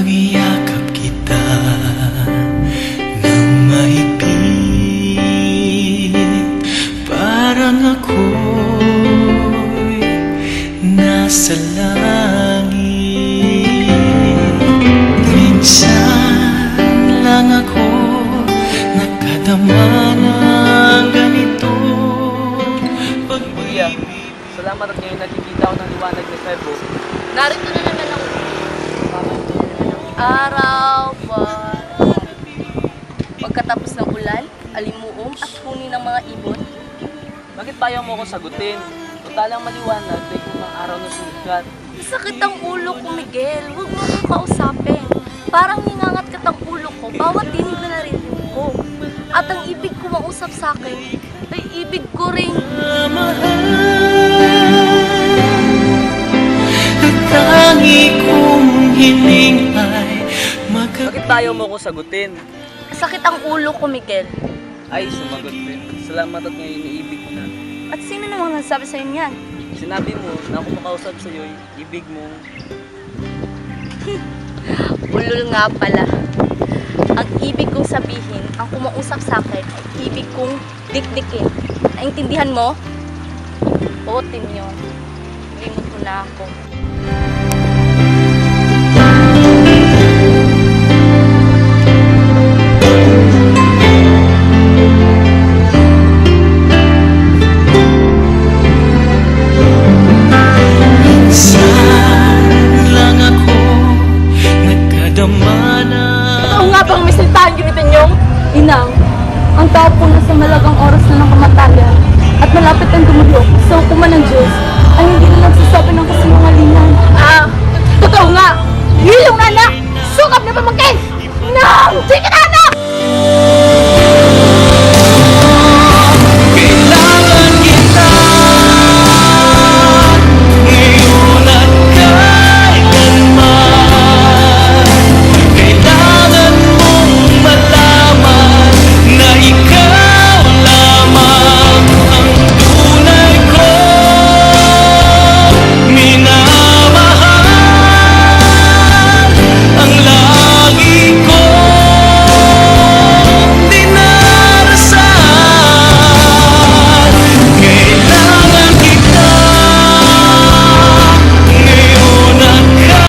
Pag-iyakap kita ng mahigpit Parang ako'y nasa langit. Minsan lang ako nakadama ng ganito. Kuya, salamat at ngayon nakikita ko ng liwanag ni Febo. Narito na naman ang araw, buwan. Pagkatapos ng ulan, alimuong at huni ng mga ibon. Bakit pa ayaw mo ako sagutin? Totalang maliwanag dahil kung ang araw na sumikat. Sakit ang ulo ko, Miguel. Huwag mo akong kausapin. Parang hingangat kat ang ulo ko, bawat dinig na narinig ko. At ang ibig ko mausap sa akin, ay ibig ko rin. At tangi kong hiling ay pa ayaw mo ako sagutin? Sakit ang ulo ko, Miguel. Ay, sumagot din. Salamat at ngayon iniibig ko na. At sino namang nagsabi sa'yo niyan? Sinabi mo na ako makausap sa iyo, ibig mo. Ulol nga pala. Ang ibig kong sabihin, ang kumausap sa akin, ay ibig kong dikdikin. Naintindihan mo? Oo, Tim yun. Limot mo na ako. Naasahan yun ito? Inang, ang tao po nasa malagang oras na ng kamatayan at malapit ang dumulog sa hukuman ng Diyos ay hindi na nagsasabi ng kasinungalingan. Ah, totoo nga! Hilong na anak! Sukap na pamangkin! Nang! Sige na!